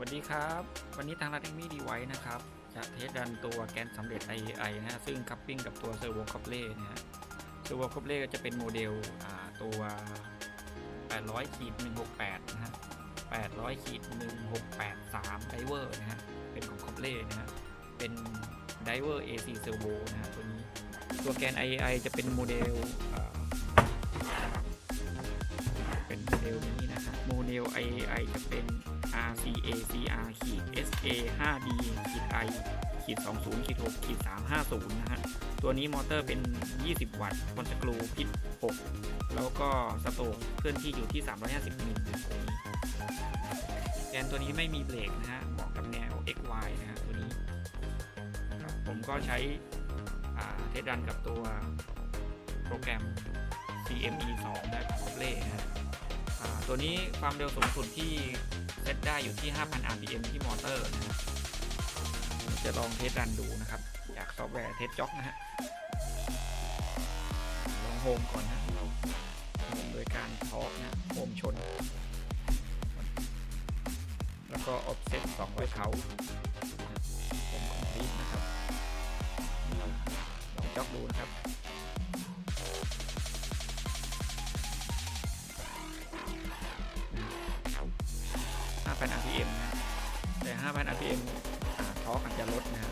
วัสดีครับ วันนี้ทางร้านเทคนิคดีไว้นะครับ จะเทสดันตัวแกนสำเร็จ AI นะฮะซึ่งคัพปิ้งกับตัวเซอร์โวคอปเล่นะฮะเซอร์โวคอปเล่ก็จะเป็นโมเดลตัว 800ขีด168 นะฮะ 800ขีด1683 ไดเวอร์นะฮะ เป็นของคอปเล่นะฮะ เป็นไดเวอร์ AC Servo นะฮะตัวนี้ ตัวแกน AI จะเป็นโมเดลเป็นโมเดลนี้นะครับโมเดล AI จะเป็น RCA 5D ขีด I ขีด20ขีด6ขีด350 นะฮะ ตัวนี้มอเตอร์เป็น 20 วัตต์คอนสกรูพิษ6 แล้วก็สโตกเคลื่อนที่อยู่ที่ 350มิลตัวนี้แกนตัวนี้ไม่มีเบรกนะฮะ เหมาะกับแนว XY นะฮะ ตัวนี้ครับผมก็ใช้เทสดันกับตัวโปรแกรม CME 2นะของเล่นะฮะตัวนี้ความเร็วสูงสุดที่ ได้อยู่ที่ 5,000 rpm ที่มอเตอร์นะฮะผมจะลองเทสรันดูนะครับ จากซอฟต์แวร์เทสจ็อกนะฮะ ลองโฮมก่อนนะเราโดยการทอร์กนะโฮมชน แล้วก็ออฟเซ็ต200เขาผมคอมพลีทนะครับ ลองจ็อกดูนะครับ 5,000 rpm นะแต่ 5,000 rpm อ่าทอร์กอาจจะลดนะฮะ